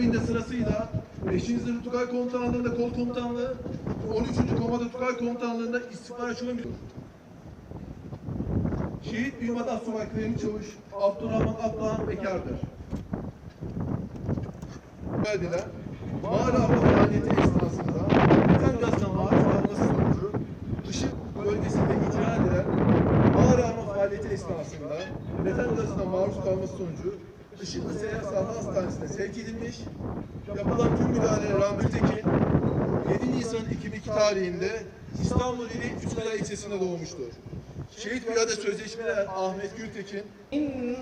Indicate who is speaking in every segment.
Speaker 1: Binde sırasıyla 5. Zırh Tugay Komutanlığı'nda kol komutanlığı, 13. Komando Tugay Komutanlığı'nda istihbarat şube müdürü. Şehit Büyümat Asubay Kıdemli Çavuş Abdurrahman Akdoğan Bekar'dır. Verdiler. Mağara avı faaliyeti esnasında metan gazına maruz kalması sonucu ışık bölgesinde icra edilen mağara avı faaliyeti esnasında metan gazına maruz kalması sonucu Işıklı Seyahat Sağlık Hastanesi'ne sevk edilmiş. Yapılan tüm müdahalelere rağmen Tekin 7 Nisan 2002 tarihinde İstanbul ili Üsküdar ilçesinde doğmuştur. Şehit Piyade Sözleşmeler Ahmet Gültekin
Speaker 2: İnna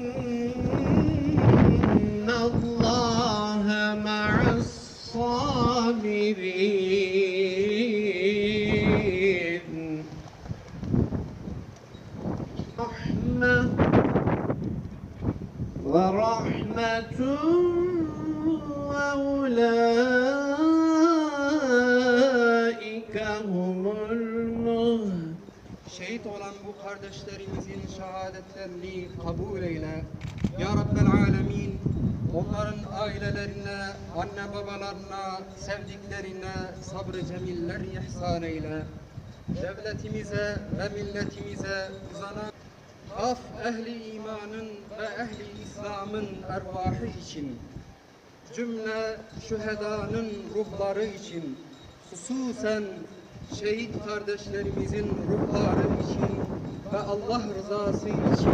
Speaker 2: Allahe ma'as sabirin ورحمة وأولئك هم المهتدون
Speaker 3: Şehit olan bu kardeşlerimizin şehadetlerini kabul eyle. Ya Rabbel Alemin, onların ailelerine, anne babalarına, sevdiklerine sabrı cemiller ihsan eyle. Devletimize ve milletimize uzanan af ehli imanın ve ehli İslam'ın ervahı için, cümle şühedanın ruhları için, hususen şehit kardeşlerimizin ruhları için ve Allah rızası için.